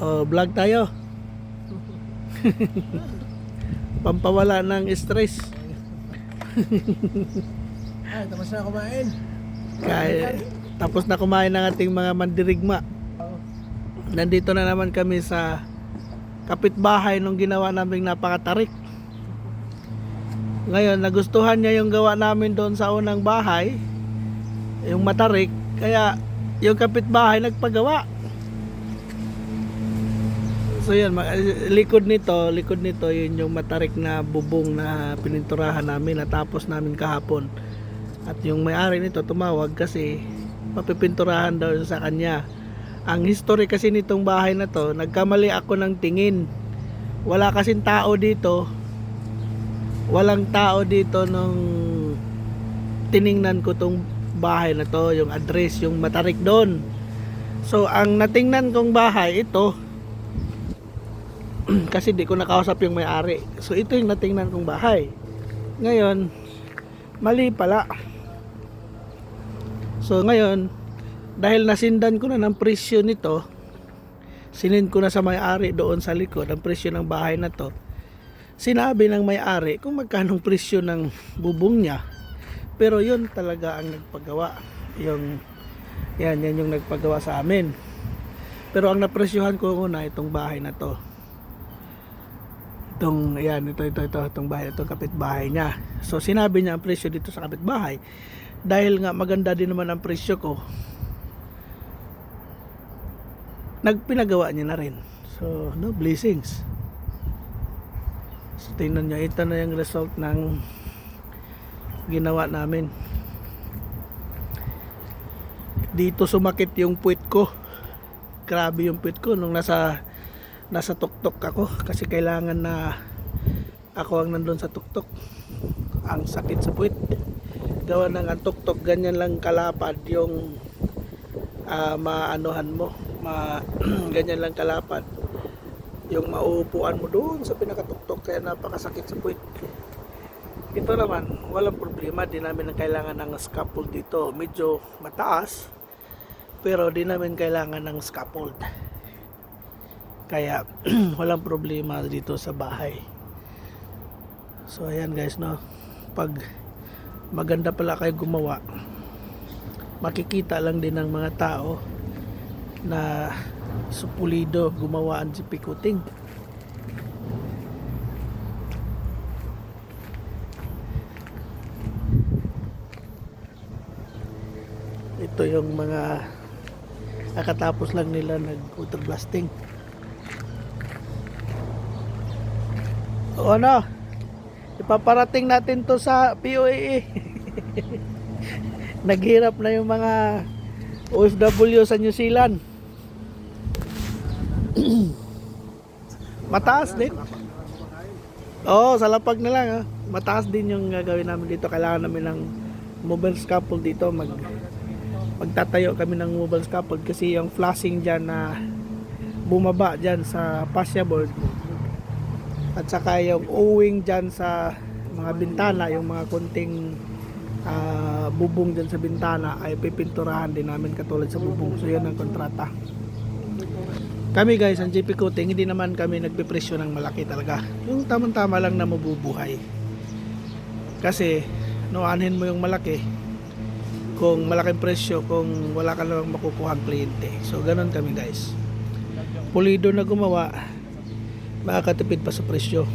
Oh, vlog tayo. Pampawala ng stress. Ay, tapos na kumain. Kaya, tapos na kumain ng ating mga mandirigma. Nandito na naman kami sa kapitbahay nung ginawa naming napakatarik. Ngayon, nagustuhan niya yung gawa namin doon sa unang bahay, yung matarik, kaya yung kapitbahay nagpagawa. So yan, likod nito, likod nito yun yung matarik na bubong na pininturahan namin natapos namin kahapon. At yung may-ari nito tumawag kasi papipinturahan daw sa kanya. Ang history kasi nitong bahay na to, nagkamali ako ng tingin. Wala kasing tao dito. Walang tao dito nung tiningnan ko tong bahay na to, yung address, yung matarik doon. So, ang natingnan kong bahay, ito, kasi di ko nakausap yung may-ari. So, ito yung natingnan kong bahay. Ngayon, mali pala. So, ngayon, dahil nasindan ko na ng presyo nito, sinin ko na sa may-ari doon sa likod ang presyo ng bahay na to. Sinabi ng may-ari kung magkano presyo ng bubong niya. Pero yun talaga ang nagpagawa. Yung yan, yan yung nagpagawa sa amin. Pero ang napresyohan ko una itong bahay na to. Itong, yan, ito, ito, ito, itong bahay, itong kapitbahay niya. So, sinabi niya ang presyo dito sa kapitbahay. Dahil nga maganda din naman ang presyo ko, nagpinagawa niya na rin. So, no, blessings. So, tingnan nyo, ito na yung result ng ginawa namin. Dito sumakit yung puwit ko. Grabe yung puwit ko nung nasa nasa tuktok ako kasi kailangan na ako ang nandun sa tuktok. Ang sakit sa puwit. Gawa ng ang tuktok ganyan lang kalapad yung ah, maanuhan mo, ma ganyan lang kalapad yung mauupuan mo doon sa pinakatuktok kaya napakasakit sa puwit. Ito naman, walang problema. Di namin ang kailangan ng scaffold dito. Medyo mataas, pero di namin kailangan ng scaffold. Kaya, walang problema dito sa bahay. So, ayan guys, no. Pag maganda pala kayo gumawa, makikita lang din ng mga tao na supulido gumawa ang si Pikuting. Ito yung mga kakatapos lang nila nag water blasting. Ano? Ipaparating natin to sa POAE. Naghirap na yung mga OFW sa New Zealand. Mataas din. Oo, sa lapag na lang. ah. Mataas din yung gagawin namin dito. Kailangan namin ng mobile scaffold dito. Mag, magtatayo kami ng mobile scaffold kasi yung flashing dyan na bumaba dyan sa fascia board at saka yung owing dyan sa mga bintana, yung mga kunting ah, bubong dyan sa bintana ay pipinturahan din namin katulad sa bubong. So yun ang kontrata. Kami guys, ang JP Coating, hindi naman kami nagpipresyo ng malaki talaga. Yung tamang-tama lang na mabubuhay. Kasi, no, anhin mo yung malaki kung malaking presyo kung wala ka lang makukuha ang kliyente. So, ganun kami guys. Pulido na gumawa, makakatipid pa sa presyo.